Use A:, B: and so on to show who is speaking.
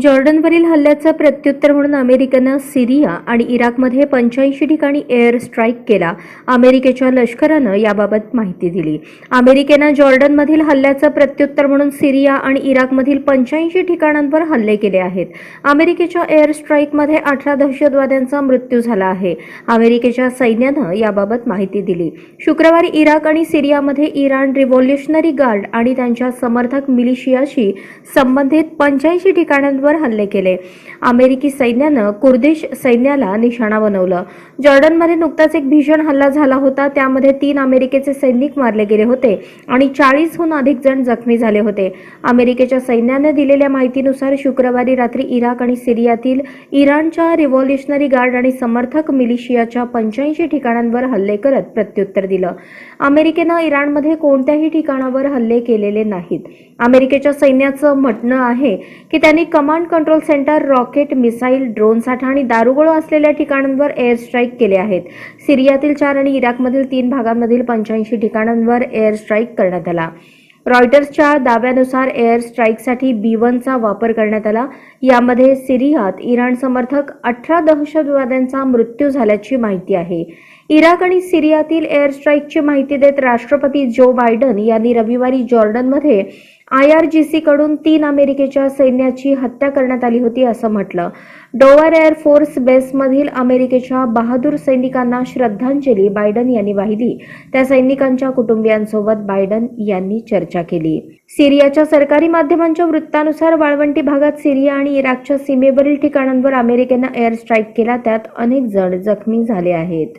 A: जॉर्डनवरील हल्ल्याचं प्रत्युत्तर म्हणून अमेरिकेनं सिरिया आणि इराकमध्ये पंच्याऐंशी ठिकाणी एअर स्ट्राईक केला. अमेरिकेच्या लष्करानं याबाबत माहिती दिली. अमेरिकेनं जॉर्डनमधील हल्ल्याचं प्रत्युत्तर म्हणून सिरिया आणि इराकमधील पंच्याऐंशी ठिकाणांवर हल्ले केले आहेत. अमेरिकेच्या एअर स्ट्राईकमध्ये अठरा दहशतवाद्यांचा मृत्यू झाला आहे. अमेरिकेच्या सैन्यानं याबाबत माहिती दिली. शुक्रवारी इराक आणि सिरियामध्ये इराण रिव्हॉल्युशनरी गार्ड आणि त्यांच्या समर्थक मिलिशियाशी संबंधित पंच्याऐंशी ठिकाणांवर हल्ले केले. अमेरिकी सैन्यानं कुर्दिश सैन्याला निशाणा बनवलं. जॉर्डनमध्ये नुकताच एक भीषण हल्ला झाला होता. त्यामध्ये तीन अमेरिकेचे सैनिक मारले गेले होते आणि चाळीसहून अधिक जण जखमी झाले होते. अमेरिकेच्या सैन्यानं दिलेल्या माहितीनुसार शुक्रवारी रात्री इराक आणि सिरियातील इराणच्या रिव्हॉल्युशनरी गार्ड आणि समर्थक मिलिशियाच्या पंच्याऐंशी ठिकाणांवर हल्ले करत प्रत्युत्तर दिलं. अमेरिकेनं इराणमध्ये कोणत्याही ठिकाणावर हल्ले केलेले नाहीत. अमेरिकेच्या सैन्याचं म्हणणं आहे की त्यांनी command control centre rocket missile drone साठा आणि दारुगोळा असलेल्या ठिकाणांवर एअर स्ट्राईक केले आहेत. सिरियातील चार आणि इराकमधील तीन भागांमधील पंच्याऐंशी ठिकाणांवर एअर स्ट्राईक करण्यात आला. रॉयटर्सच्या दाव्यानुसार एअर स्ट्राईकसाठी बी वनचा वापर करण्यात आला. यामध्ये सिरियात इराण समर्थक अठरा दहशतवाद्यांचा मृत्यू झाल्याची माहिती आहे. इराक आणि सिरियातील एअर स्ट्राईकची माहिती देत राष्ट्रपती जो बायडन यांनी रविवारी जॉर्डनमध्ये आय आर जी कडून तीन अमेरिकेच्या सैन्याची हत्या करण्यात आली होती असं म्हटलं. डोवार एअर फोर्स बेसमधील अमेरिकेच्या बहादूर सैनिकांना श्रद्धांजली बायडन यांनी वाहिली. त्या सैनिकांच्या कुटुंबियांसोबत बायडन यांनी चर्चा केली. सिरियाच्या सरकारी माध्यमांच्या वृत्तानुसार वाळवंटी भागात सिरिया आणि इराकच्या सीमेवरील ठिकाणांवर अमेरिकेनं एअर स्ट्राईक केला त्यात अनेक जण जखमी झाले आहेत.